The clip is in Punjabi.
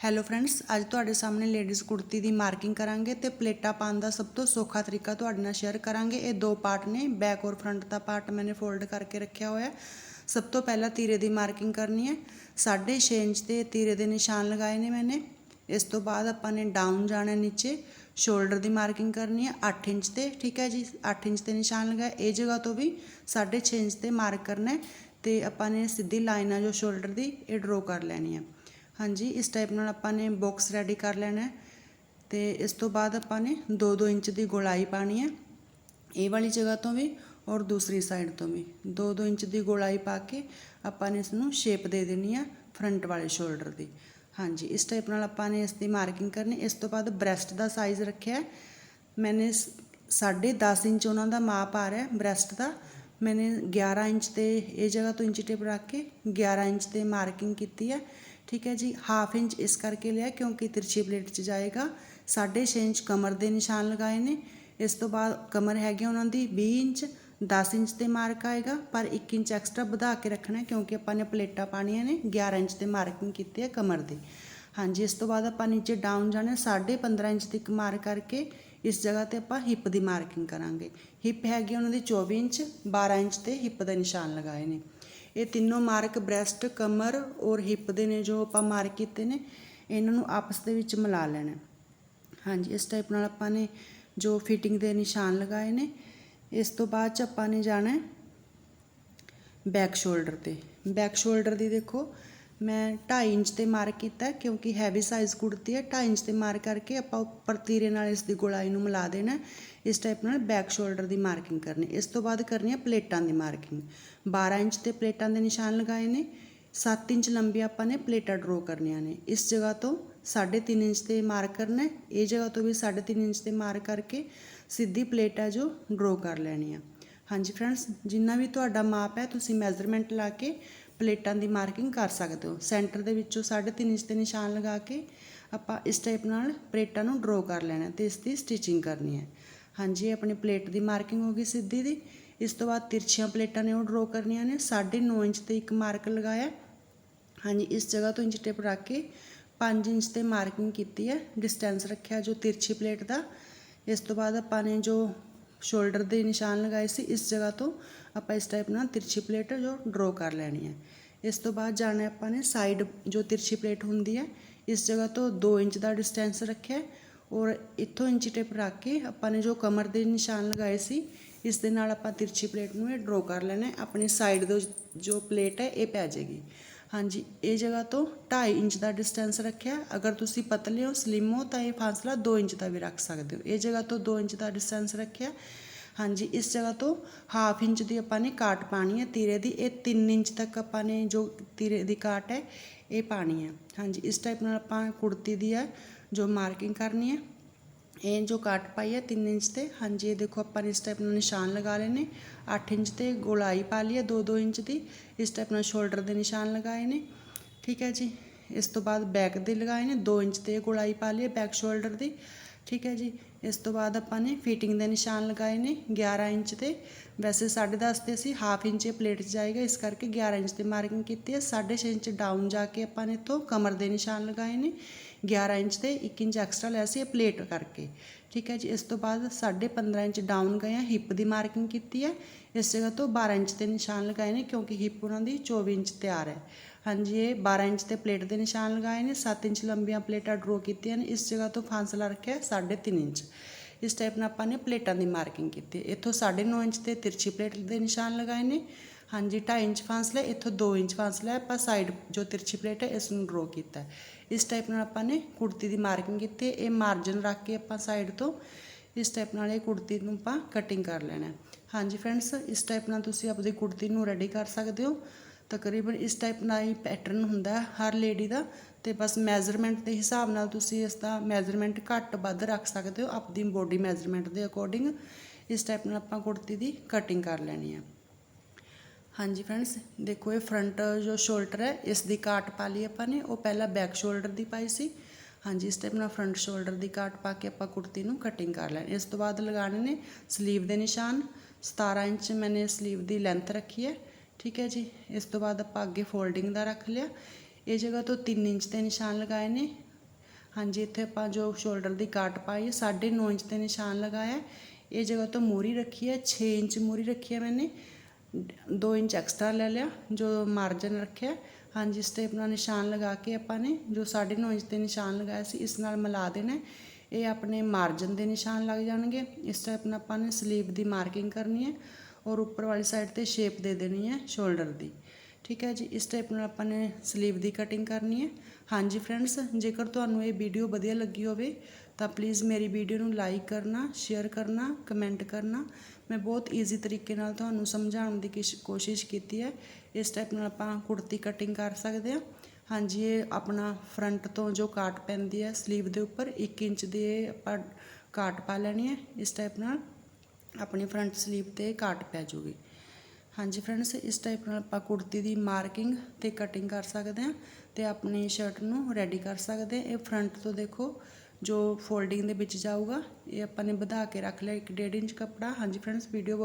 ਹੈਲੋ ਫਰੈਂਡਸ ਅੱਜ ਤੁਹਾਡੇ ਸਾਹਮਣੇ ਲੇਡੀਜ਼ ਕੁੜਤੀ ਦੀ ਮਾਰਕਿੰਗ ਕਰਾਂਗੇ ਤੇ ਪਲੇਟਾਂ ਪਾਉਣ ਦਾ ਸਭ ਤੋਂ ਸੌਖਾ ਤਰੀਕਾ ਤੁਹਾਡੇ ਨਾਲ ਸ਼ੇਅਰ ਕਰਾਂਗੇ। ਇਹ ਦੋ ਪਾਰਟ ਨੇ ਬੈਕ ਔਰ ਫਰੰਟ ਦਾ ਪਾਰਟ ਮੈਨੇ ਫੋਲਡ ਕਰਕੇ ਰੱਖਿਆ ਹੋਇਆ ਸਭ ਤੋਂ ਪਹਿਲਾਂ ਤੀਰੇ ਦੀ ਮਾਰਕਿੰਗ ਕਰਨੀ ਹੈ। 6.5 ਇੰਚ ਤੇ ਤੀਰੇ ਦੇ ਨਿਸ਼ਾਨ ਲਗਾਏ ਨੇ ਮੈਨੇ। ਇਸ ਤੋਂ ਬਾਅਦ ਆਪਾਂ ਨੇ ਡਾਊਨ ਜਾਣਾ ਨੀਚੇ ਸ਼ੋਲਡਰ ਦੀ ਮਾਰਕਿੰਗ ਕਰਨੀ ਹੈ 8 ਇੰਚ ਤੇ, ਠੀਕ ਹੈ ਜੀ? 8 ਇੰਚ ਤੇ ਨਿਸ਼ਾਨ ਲਗਾਇਆ। ਇਹ ਜਗ੍ਹਾ ਤੋਂ ਵੀ 6.5 ਇੰਚ ਤੇ ਮਾਰਕ ਕਰਨਾ ਹੈ ਤੇ ਆਪਾਂ ਨੇ ਸਿੱਧੀ ਲਾਈਨ ਆ ਜੋ ਸ਼ੋਲਡਰ ਦੀ, ਇਹ ਡਰਾ ਕਰ ਲੈਣੀ ਹੈ। ਹਾਂਜੀ, ਇਸ ਟਾਈਪ ਨਾਲ ਆਪਾਂ ਨੇ ਬਾਕਸ ਰੈਡੀ ਕਰ ਲੈਣਾ ਹੈ ਤੇ ਇਸ ਤੋਂ ਬਾਅਦ ਆਪਾਂ ਨੇ 2-2 ਇੰਚ ਦੀ ਗੋਲਾਈ ਪਾਣੀ ਹੈ, ਇਹ ਵਾਲੀ ਜਗ੍ਹਾ ਤੋਂ ਵੀ ਔਰ ਦੂਸਰੀ ਸਾਈਡ ਤੋਂ ਵੀ। 2-2 ਇੰਚ ਦੀ ਗੋਲਾਈ ਪਾ ਕੇ ਆਪਾਂ ਨੇ ਇਸ ਨੂੰ ਸ਼ੇਪ ਦੇ ਦੇਣੀ ਹੈ ਫਰੰਟ ਵਾਲੇ ਸ਼ੋਲਡਰ ਦੀ। ਹਾਂਜੀ, ਇਸ ਟਾਈਪ ਨਾਲ ਆਪਾਂ ਨੇ ਇਸ ਦੀ ਮਾਰਕਿੰਗ ਕਰਨੀ, ਇਸ ਤੋਂ ਬਾਅਦ ਬ੍ਰੈਸਟ ਦਾ ਸਾਈਜ਼ ਰੱਖਿਆ ਹੈ। ਮੈਨੇ 10.5 ਇੰਚ ਉਹਨਾਂ ਦਾ ਮਾਪ ਆ ਰਿਹਾ ਬ੍ਰੈਸਟ ਦਾ। ਮੈਨੇ 11 ਇੰਚ ਤੇ ਇਹ ਜਗ੍ਹਾ ਤੋਂ ਇੰਚ ਟੇਪ ਰੱਖ ਕੇ 11 ਇੰਚ ਤੇ ਮਾਰਕਿੰਗ ਕੀਤੀ ਹੈ। ਠੀਕ ਹੈ ਜੀ ਹਾਫ ਇੰਚ ਇਸ ਕਰਕੇ ਲਿਆ ਕਿਉਂਕਿ ਤਿਰਛੀ ਪਲੇਟ 'ਚ ਜਾਏਗਾ। 6.5 ਇੰਚ ਕਮਰ ਦੇ ਨਿਸ਼ਾਨ ਲਗਾਏ ਨੇ। ਇਸ ਤੋਂ ਬਾਅਦ ਕਮਰ ਹੈਗੀ ਉਹਨਾਂ ਦੀ 20 ਇੰਚ 10 ਇੰਚ ਤੇ ਮਾਰਕ ਆਏਗਾ, ਪਰ 1 ਇੰਚ ਐਕਸਟਰਾ ਵਧਾ ਕੇ ਰੱਖਣਾ ਕਿਉਂਕਿ ਆਪਾਂ ਨੇ ਪਲੇਟਾਂ ਪਾਣੀਆਂ ਨੇ 11 ਇੰਚ ਤੇ ਮਾਰਕਿੰਗ ਕੀਤੀ ਹੈ ਕਮਰ ਦੀ। ਹਾਂਜੀ, ਇਸ ਤੋਂ ਬਾਅਦ ਆਪਾਂ ਨੀਚੇ ਡਾਊਨ ਜਾਣਾ 15.5 ਇੰਚ ਤੱਕ ਮਾਰਕ ਕਰਕੇ ਇਸ ਜਗ੍ਹਾ ਤੇ ਆਪਾਂ ਹਿੱਪ ਦੀ ਮਾਰਕਿੰਗ ਕਰਾਂਗੇ। ਹਿੱਪ ਹੈਗੀ ਉਹਨਾਂ ਦੀ 24 ਇੰਚ 12 ਇੰਚ ਤੇ ਹਿੱਪ ਦੇ ਨਿਸ਼ਾਨ ਲਗਾਏ ਨੇ। ਇਹ ਤਿੰਨੋਂ ਮਾਰਕ ਬ੍ਰੈਸਟ, ਕਮਰ ਔਰ ਹਿੱਪ ਦੇ ਨੇ ਜੋ ਆਪਾਂ ਮਾਰਕ ਕੀਤੇ ਨੇ, ਇਹਨਾਂ ਨੂੰ ਆਪਸ ਦੇ ਵਿੱਚ ਮਿਲਾ ਲੈਣਾ ਹਾਂਜੀ, ਇਸ ਟਾਈਪ ਨਾਲ ਆਪਾਂ ਨੇ ਜੋ ਫਿਟਿੰਗ ਦੇ ਨਿਸ਼ਾਨ ਲਗਾਏ ਨੇ, ਇਸ ਤੋਂ ਬਾਅਦ ਚ ਆਪਾਂ ਨੇ ਜਾਣਾ ਬੈਕ ਸ਼ੋਲਡਰ ਤੇ। ਬੈਕ ਸ਼ੋਲਡਰ ਦੀ ਦੇਖੋ, ਮੈਂ 2.5 ਇੰਚ ਤੇ ਮਾਰਕ ਕੀਤਾ ਕਿਉਂਕਿ ਹੈਵੀ ਸਾਈਜ਼ ਕੁੜਤੀ ਹੈ 2.5 ਇੰਚ ਤੇ ਮਾਰਕ ਕਰਕੇ ਆਪਾਂ ਉੱਪਰ ਤੀਰੇ ਨਾਲ ਇਸ ਦੀ ਗੋਲਾਈ ਨੂੰ ਮਿਲਾ ਦੇਣਾ ਇਸ ਟਾਈਪ ਨਾਲ ਬੈਕ ਸ਼ੋਲਡਰ ਦੀ ਮਾਰਕਿੰਗ ਕਰਨੀ, ਇਸ ਤੋਂ ਬਾਅਦ ਕਰਨੀ ਹੈ ਪਲੇਟਾਂ ਦੀ ਮਾਰਕਿੰਗ 12 ਇੰਚ ਤੇ ਪਲੇਟਾਂ ਦੇ ਨਿਸ਼ਾਨ ਲਗਾਏ ਨੇ 7 ਇੰਚ ਲੰਬੀ ਆਪਾਂ ਨੇ ਪਲੇਟਾਂ ਡਰਾ ਕਰਨੀਆਂ ਨੇ। ਇਸ ਜਗ੍ਹਾ ਤੋਂ 3.5 ਇੰਚ ਤੇ ਮਾਰਕ ਕਰਨਾ ਹੈ, ਇਹ ਜਗ੍ਹਾ ਤੋਂ ਵੀ 3.5 ਇੰਚ ਤੇ ਮਾਰਕ ਕਰਕੇ ਸਿੱਧੀ ਪਲੇਟ ਹੈ ਜੋ ਡਰਾ ਕਰ ਲੈਣੀ ਆ। ਹਾਂਜੀ ਫਰੈਂਡਸ ਜਿੰਨਾ ਵੀ ਤੁਹਾਡਾ ਮਾਪ ਹੈ, ਤੁਸੀਂ ਮੈਜ਼ਰਮੈਂਟ ਲਾ ਕੇ ਪਲੇਟਾਂ ਦੀ ਮਾਰਕਿੰਗ ਕਰ ਸਕਦੇ ਹੋ। ਸੈਂਟਰ ਦੇ ਵਿੱਚੋਂ 3.5 ਇੰਚ ਤੇ ਨਿਸ਼ਾਨ ਲਗਾ ਕੇ ਆਪਾਂ ਇਸ ਟਾਈਪ ਨਾਲ ਪਲੇਟਾਂ ਨੂੰ ਡਰਾ ਕਰ ਲੈਣਾ ਤੇ ਇਸ ਦੀ ਸਟਿਚਿੰਗ ਕਰਨੀ ਹੈ। ਹਾਂਜੀ, ਆਪਣੀ ਪਲੇਟ ਦੀ ਮਾਰਕਿੰਗ ਹੋ ਗਈ ਸਿੱਧੀ ਦੀ। ਇਸ ਤੋਂ ਬਾਅਦ ਤਿਰਛੀਆਂ ਪਲੇਟਾਂ ਨੇ ਉਹ ਡਰਾ ਕਰਨੀਆਂ ਨੇ। 9.5 ਇੰਚ ਤੇ ਇੱਕ ਮਾਰਕ ਲਗਾਇਆ। ਹਾਂਜੀ, ਇਸ ਜਗ੍ਹਾ ਤੋਂ ਇੰਚ ਟੇਪ ਰੱਖ ਕੇ 5 ਇੰਚ ਤੇ ਮਾਰਕਿੰਗ ਕੀਤੀ ਹੈ। ਡਿਸਟੈਂਸ ਰੱਖਿਆ ਜੋ ਤਿਰਛੀ ਪਲੇਟ ਦਾ। ਇਸ ਤੋਂ ਬਾਅਦ ਆਪਾਂ ਨੇ ਜੋ ਸ਼ੋਲਡਰ ਦੇ ਨਿਸ਼ਾਨ ਲਗਾਏ ਸੀ, ਇਸ ਜਗ੍ਹਾ ਤੋਂ ਆਪਾਂ ਇਸ ਟਾਈਪ ਨਾਲ ਤਿਰਛੀ ਪਲੇਟ ਜੋ ਡਰਾ ਕਰ ਲੈਣੀ ਹੈ। ਇਸ ਤੋਂ ਬਾਅਦ ਜਾਣਾ ਆਪਾਂ ਨੇ ਸਾਈਡ ਜੋ ਤਿਰਛੀ ਪਲੇਟ ਹੁੰਦੀ ਹੈ, ਇਸ ਜਗ੍ਹਾ ਤੋਂ 2 ਇੰਚ ਦਾ ਡਿਸਟੈਂਸ ਰੱਖਿਆ ਔਰ ਇੱਥੋਂ ਇੰਚੀ ਟੇਪ ਰੱਖ ਕੇ ਆਪਾਂ ਨੇ ਜੋ ਕਮਰ ਦੇ ਨਿਸ਼ਾਨ ਲਗਾਏ ਸੀ, ਇਸ ਦੇ ਨਾਲ ਆਪਾਂ ਤਿਰਛੀ ਪਲੇਟ ਨੂੰ ਇਹ ਡਰਾ ਕਰ ਲੈਣਾ ਹੈ। ਆਪਣੀ ਸਾਈਡ ਦੇ ਜੋ ਪਲੇਟ ਹੈ, ਇਹ ਪੈ ਜਾਏਗੀ। ਹਾਂਜੀ, ਇਹ ਜਗ੍ਹਾ ਤੋਂ 2.5 ਇੰਚ ਦਾ ਡਿਸਟੈਂਸ ਰੱਖਿਆ। ਅਗਰ ਤੁਸੀਂ ਪਤਲੇ ਹੋ, ਸਲਿਮ ਹੋ, ਤਾਂ ਇਹ ਫਾਸਲਾ 2 ਇੰਚ ਦਾ ਵੀ ਰੱਖ ਸਕਦੇ ਹੋ। ਇਹ ਜਗ੍ਹਾ ਤੋਂ 2 ਇੰਚ ਦਾ ਡਿਸਟੈਂਸ ਰੱਖਿਆ। ਹਾਂਜੀ, ਇਸ ਜਗ੍ਹਾ ਤੋਂ ਹਾਫ ਇੰਚ ਦੀ ਆਪਾਂ ਨੇ ਕਾਟ ਪਾਣੀ ਹੈ, ਤੀਰੇ ਦੀ। ਇਹ 3 ਇੰਚ ਤੱਕ ਆਪਾਂ ਨੇ ਜੋ ਤੀਰੇ ਦੀ ਕਾਟ ਹੈ, ਇਹ ਪਾਣੀ ਹੈ। ਹਾਂਜੀ, ਇਸ ਟਾਈਪ ਨਾਲ ਆਪਾਂ ਕੁੜਤੀ ਦੀ ਹੈ, ਜੋ ਮਾਰਕਿੰਗ ਕਰਨੀ ਹੈ। ਇਹ ਜੋ ਕੱਟ ਪਾਈ ਹੈ 3 ਇੰਚ ਤੇ। ਹਾਂਜੀ, ਇਹ ਦੇਖੋ ਆਪਾਂ ਨੇ ਇਸ ਟਾਈਪ ਨਾਲ ਨਿਸ਼ਾਨ ਲਗਾ ਲਏ ਨੇ। 8 ਇੰਚ ਤੇ ਗੋਲਾਈ ਪਾ ਲਈ ਹੈ 2-2 ਇੰਚ ਦੀ। ਇਸ ਟਾਈਪ ਨਾਲ ਸ਼ੋਲਡਰ ਦੇ ਨਿਸ਼ਾਨ ਲਗਾਏ ਨੇ। ਠੀਕ ਹੈ ਜੀ। ਇਸ ਤੋਂ ਬਾਅਦ ਬੈਕ ਦੇ ਲਗਾਏ ਨੇ 2 ਇੰਚ ਤੇ ਗੋਲਾਈ ਪਾ ਲਈ ਹੈ ਬੈਕ ਸ਼ੋਲਡਰ ਦੀ। ਠੀਕ ਹੈ ਜੀ। ਇਸ ਤੋਂ ਬਾਅਦ ਆਪਾਂ ਨੇ ਫਿਟਿੰਗ ਦੇ ਨਿਸ਼ਾਨ ਲਗਾਏ ਨੇ 11 ਇੰਚ ਤੇ ਵੈਸੇ 10.5 ਤੇ ਅਸੀਂ ਹਾਫ ਇੰਚ ਪਲੇਟ 'ਚ ਜਾਏਗਾ, ਇਸ ਕਰਕੇ 11 ਇੰਚ ਤੇ ਮਾਰਕਿੰਗ ਕੀਤੀ ਹੈ 6.5 ਇੰਚ ਡਾਊਨ ਜਾ ਕੇ ਆਪਾਂ ਨੇ ਤੋਂ ਕਮਰ ਦੇ ਨਿਸ਼ਾਨ ਲਗਾਏ ਨੇ। 11 ਇੰਚ ਤੇ 1 ਇੰਚ ਐਕਸਟਰਾ ਲਿਆ ਸੀ ਪਲੇਟ ਕਰਕੇ। ਠੀਕ ਹੈ ਜੀ, ਇਸ ਤੋਂ ਬਾਅਦ 15.5 ਇੰਚ ਡਾਊਨ ਗਏ ਆ ਹਿੱਪ ਦੀ ਮਾਰਕਿੰਗ ਕੀਤੀ ਹੈ ਇਸ ਜਗ੍ਹਾ ਤੋਂ 12 ਇੰਚ ਤੇ ਨਿਸ਼ਾਨ ਲਗਾਏ ਨੇ ਕਿਉਂਕਿ ਹਿੱਪ ਉਹਨਾਂ ਦੀ 24 ਇੰਚ ਤਿਆਰ ਹੈ। ਹਾਂਜੀ, ਇਹ 12 ਇੰਚ ਤੇ ਪਲੇਟ ਦੇ ਨਿਸ਼ਾਨ ਲਗਾਏ ਨੇ 7 ਇੰਚ ਲੰਬੀਆਂ ਪਲੇਟਾਂ ਡਰਾ ਕੀਤੀਆਂ ਨੇ, ਇਸ ਜਗ੍ਹਾ ਤੋਂ ਫਾਸਲਾ ਰੱਖਿਆ 3.5 ਇੰਚ। ਇਸ ਟਾਈਪ ਨਾਲ ਆਪਾਂ ਨੇ ਪਲੇਟਾਂ ਦੀ ਮਾਰਕਿੰਗ ਕੀਤੀ ਇੱਥੋਂ 9.5 ਇੰਚ ਤੇ ਤਿਰਛੀ ਪਲੇਟ ਦੇ ਨਿਸ਼ਾਨ ਲਗਾਏ ਨੇ। ਹਾਂਜੀ 2.5 ਇੰਚ ਫਾਸਲਾ ਇੱਥੋਂ 2 ਇੰਚ ਫਾਸਲਾ ਆਪਾਂ ਸਾਈਡ ਜੋ ਤਿਰਛੀ ਪਲੇਟ ਹੈ, ਇਸ ਨੂੰ ਡਰਾ ਕੀਤਾ ਇਸ ਟਾਈਪ ਨਾਲ ਆਪਾਂ ਨੇ ਕੁੜਤੀ ਦੀ ਮਾਰਕਿੰਗ ਕੀਤੀ ਇਹ ਮਾਰਜਨ ਰੱਖ ਕੇ ਆਪਾਂ ਸਾਈਡ ਤੋਂ ਇਸ ਟਾਈਪ ਨਾਲ ਇਹ ਕੁੜਤੀ ਨੂੰ ਆਪਾਂ ਕਟਿੰਗ ਕਰ ਲੈਣਾ ਹਾਂਜੀ ਫਰੈਂਡਸ ਇਸ ਟਾਈਪ ਨਾਲ ਤੁਸੀਂ ਆਪਣੀ ਕੁੜਤੀ ਨੂੰ ਰੈਡੀ ਕਰ ਸਕਦੇ ਹੋ। ਤਕਰੀਬਨ ਇਸ ਟਾਈਪ ਨਾਲ ਹੀ ਪੈਟਰਨ ਹੁੰਦਾ ਹਰ ਲੇਡੀ ਦਾ ਤੇ ਬਸ ਮੈਜ਼ਰਮੈਂਟ ਦੇ ਹਿਸਾਬ ਨਾਲ ਤੁਸੀਂ ਇਸ ਦਾ ਮੈਜ਼ਰਮੈਂਟ ਘੱਟ ਵੱਧ ਰੱਖ ਸਕਦੇ ਹੋ ਆਪਣੀ ਬੋਡੀ ਮੈਜ਼ਰਮੈਂਟ ਦੇ ਅਕੋਰਡਿੰਗ ਇਸ ਟਾਈਪ ਨਾਲ ਆਪਾਂ ਕੁੜਤੀ ਦੀ ਕਟਿੰਗ ਕਰ ਲੈਣੀ ਹੈ। ਹਾਂਜੀ ਫਰੈਂਡਸ ਦੇਖੋ ਇਹ ਫਰੰਟ ਜੋ ਸ਼ੋਲਡਰ ਹੈ, ਇਸ ਦੀ ਕਾਟ ਪਾ ਲਈ ਆਪਾਂ ਨੇ, ਉਹ ਪਹਿਲਾਂ ਬੈਕ ਸ਼ੋਲਡਰ ਦੀ ਪਾਈ ਸੀ। ਹਾਂਜੀ, ਇਸ ਟਾਈਪ ਨਾਲ ਫਰੰਟ ਸ਼ੋਲਡਰ ਦੀ ਕਾਟ ਪਾ ਕੇ ਆਪਾਂ ਕੁੜਤੀ ਨੂੰ ਕਟਿੰਗ ਕਰ ਲੈਣੀ ਇਸ ਤੋਂ ਬਾਅਦ ਲਗਾਣੇ ਨੇ ਸਲੀਵ ਦੇ ਨਿਸ਼ਾਨ 17 ਇੰਚ ਮੈਨੇ ਸਲੀਵ ਦੀ ਲੈਂਥ ਰੱਖੀ ਹੈ। ਠੀਕ ਹੈ ਜੀ ਇਸ ਤੋਂ ਬਾਅਦ ਆਪਾਂ ਅੱਗੇ ਫੋਲਡਿੰਗ ਦਾ ਰੱਖ ਲਿਆ ਇਹ ਜਗ੍ਹਾ ਤੋਂ 3 ਇੰਚ ਦੇ ਨਿਸ਼ਾਨ ਲਗਾਏ ਨੇ ਹਾਂਜੀ ਇੱਥੇ ਆਪਾਂ ਜੋ ਸ਼ੋਲਡਰ ਦੀ ਕਾਟ ਪਾਈ ਹੈ 9.5 ਇੰਚ ਤੇ ਨਿਸ਼ਾਨ ਲਗਾਇਆ ਹੈ। ਇਹ ਜਗ੍ਹਾ ਤੋਂ ਮੂਰੀ ਰੱਖੀ ਹੈ 6 ਇੰਚ ਮੂਰੀ ਰੱਖੀ ਹੈ ਮੈਨੇ 2 ਇੰਚ ਐਕਸਟਰਾ ਲੈ ਲਿਆ ਜੋ ਮਾਰਜਨ ਰੱਖਿਆ ਹਾਂਜੀ ਇਸ ਟੇਪ ਨਾਲ ਨਿਸ਼ਾਨ ਲਗਾ ਕੇ ਆਪਾਂ ਨੇ ਜੋ 9.5 ਇੰਚ ਤੇ ਨਿਸ਼ਾਨ ਲਗਾਇਆ ਸੀ ਇਸ ਨਾਲ ਮਿਲਾ ਦੇਣਾ ਹੈ। ਇਹ ਆਪਣੇ ਮਾਰਜਨ ਦੇ ਨਿਸ਼ਾਨ ਲੱਗ ਜਾਣਗੇ ਇਸ ਟਾਈਪ ਨਾਲ ਆਪਾਂ ਨੇ ਸਲੀਵ ਦੀ ਮਾਰਕਿੰਗ ਕਰਨੀ ਹੈ ਔਰ ਉੱਪਰ ਵਾਲੀ ਸਾਈਡ ਤੇ ਸ਼ੇਪ ਦੇ ਦੇਣੀ ਹੈ ਸ਼ੋਲਡਰ ਦੀ। ਠੀਕ ਹੈ ਜੀ, ਇਸ ਟਾਈਪ ਨਾਲ ਆਪਾਂ ਨੇ ਸਲੀਵ ਦੀ ਕਟਿੰਗ ਕਰਨੀ ਹੈ। ਹਾਂਜੀ ਫਰੈਂਡਸ ਜੇਕਰ ਤੁਹਾਨੂੰ ਇਹ ਵੀਡੀਓ ਵਧੀਆ ਲੱਗੀ ਹੋਵੇ, ਤਾਂ ਪਲੀਜ਼ ਮੇਰੀ ਵੀਡੀਓ ਨੂੰ ਲਾਈਕ ਕਰਨਾ ਸ਼ੇਅਰ ਕਰਨਾ ਕਮੈਂਟ ਕਰਨਾ। ਮੈਂ ਬਹੁਤ ਈਜ਼ੀ ਤਰੀਕੇ ਨਾਲ ਤੁਹਾਨੂੰ ਸਮਝਾਉਣ ਦੀ ਕਿਸ਼- ਕੋਸ਼ਿਸ਼ ਕੀਤੀ ਹੈ। ਇਸ ਟਾਈਪ ਨਾਲ ਆਪਾਂ ਕੁੜਤੀ ਕਟਿੰਗ ਕਰ ਸਕਦੇ ਹਾਂ। ਹਾਂਜੀ, ਇਹ ਆਪਣਾ ਫਰੰਟ ਤੋਂ ਜੋ ਕਾਟ ਪੈਂਦੀ ਹੈ ਸਲੀਵ ਦੇ ਉੱਪਰ 1 ਇੰਚ ਦੇ ਆਪਾਂ ਕਾਟ ਪਾ ਲੈਣੀ ਹੈ ਇਸ ਟਾਈਪ ਨਾਲ। ਆਪਣੀ ਫਰੰਟ ਸਲੀਵ ਤੇ ਕਾਟ ਪੈ ਜੂਗੀ। ਹਾਂਜੀ ਫਰੈਂਡਸ, ਇਸ ਟਾਈਪ ਨਾਲ ਆਪਾਂ ਕੁੜਤੀ ਦੀ ਮਾਰਕਿੰਗ ਤੇ ਕਟਿੰਗ ਕਰ ਸਕਦੇ ਹਾਂ ਤੇ ਆਪਣੀ ਸ਼ਰਟ ਨੂੰ ਰੈਡੀ ਕਰ ਸਕਦੇ ਹਾਂ। ਇਹ ਫਰੰਟ ਤੋਂ ਦੇਖੋ ਜੋ ਫੋਲਡਿੰਗ ਦੇ ਵਿੱਚ ਜਾਊਗਾ, ਇਹ ਆਪਾਂ ਨੇ ਵਧਾ ਕੇ ਰੱਖ ਲਿਆ 1.5 ਇੰਚ ਕੱਪੜਾ। ਹਾਂਜੀ ਫਰੈਂਡਸ ਵੀਡੀਓ